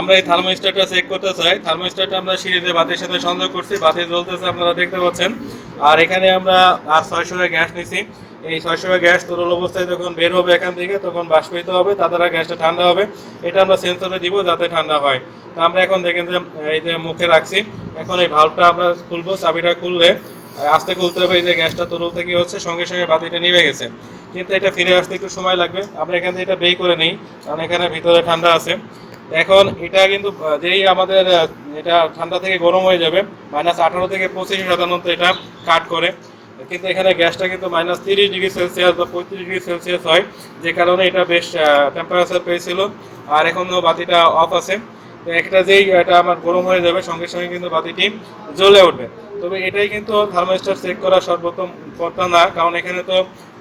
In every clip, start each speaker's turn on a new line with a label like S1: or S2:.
S1: আমরা এই থার্মোস্ট্যাটটা চেক করতে চাই। থার্মোস্ট্যাটটা আমরা সিঁড়িতে বাতির সাথে সংযোগ করছি। বাতি জ্বলতেছে, আপনারা দেখতে পাচ্ছেন। আর এখানে আমরা আর ছয়শো গ্যাস নিছি। এই ছয়শো গ্যাস তরল অবস্থায় যখন বের হবে এখান থেকে, তখন বাষ্পিত হবে। তার দ্বারা গ্যাসটা ঠান্ডা হবে। এটা আমরা সেন্সরে দিব যাতে ঠান্ডা হয়। তো আমরা এখন দেখেন যে, এই যে মুখে রাখছি। এখন এই ভাল্বটা আমরা খুলবো, চাবিটা খুললে আস্তে খুলতে হবে। এই যে গ্যাসটা তরল থেকে হচ্ছে, সঙ্গে সঙ্গে বাতিটা নিভে গেছে। কিন্তু এটা ফিরে আসতে একটু সময় লাগবে। আমরা এখান থেকে এটা বেই করে নিই, কারণ এখানে ভিতরে ঠান্ডা আছে। এখন এটা কিন্তু যেই আমাদের এটা ঠান্ডা থেকে গরম হয়ে যাবে মাইনাস আঠারো থেকে পঁচিশ সাধারণত এটা কাট করে। কিন্তু এখানে গ্যাসটা কিন্তু মাইনাস তিরিশ ডিগ্রি সেলসিয়াস বা পঁয়ত্রিশ ডিগ্রি সেলসিয়াস হয়, যে কারণে এটা বেশ টেম্পারেচার পেয়েছিল। আর এখনও বাতিটা অফ আছে। একটা যেই, এটা আমার গরম হয়ে যাবে, সঙ্গে সঙ্গে কিন্তু বাতিটি জ্বলে উঠবে। তবে এটাই কিন্তু থার্মোস্টার চেক করা সর্বোত্তম কথা না, কারণ এখানে তো,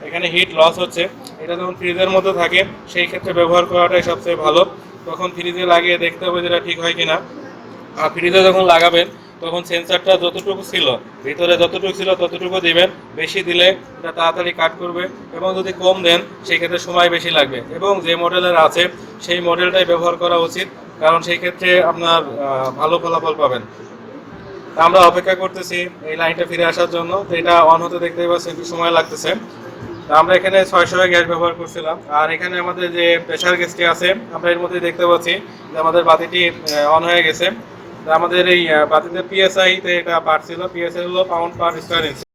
S1: এখানে হিট লস হচ্ছে। এটা যখন ফ্রিজের মধ্যে থাকে, সেই ক্ষেত্রে ব্যবহার করাটাই সবচেয়ে ভালো। তখন ফ্রিজে লাগিয়ে দেখতে হবে যেটা ঠিক হয় কিনা। আর ফ্রিজে যখন লাগাবেন, তখন সেন্সারটা যতটুকু ছিল, ভিতরে যতটুকু ছিল ততটুকু দিবেন। বেশি দিলে এটা তাড়াতাড়ি কাট করবে এবং যদি কম দেন সেই ক্ষেত্রে সময় বেশি লাগবে। এবং যে মডেলের আছে, সেই মডেলটাই ব্যবহার করা উচিত, কারণ সেই ক্ষেত্রে আপনার ভালো ফলাফল পাবেন। আমরা অপেক্ষা করতেছি এই লাইনটা ফিরে আসার জন্য। তো এটা অন হতে দেখতে পাচ্ছেন, একটু সময় লাগতেছে। আমরা এখানে ছয়শো গ্যাস ব্যবহার করছিলাম। আর এখানে আমাদের যে প্রেশার গ্যাসটি আছে, আমরা এর মধ্যে দেখতে পাচ্ছি যে আমাদের বাতিটি অন হয়ে গেছে। আমাদের এই বাতিতে পিএসআই তে এটা বাড়ছিল ছিল। পিএসআই হলো পাউন্ড পার স্কোয়ার ইঞ্চ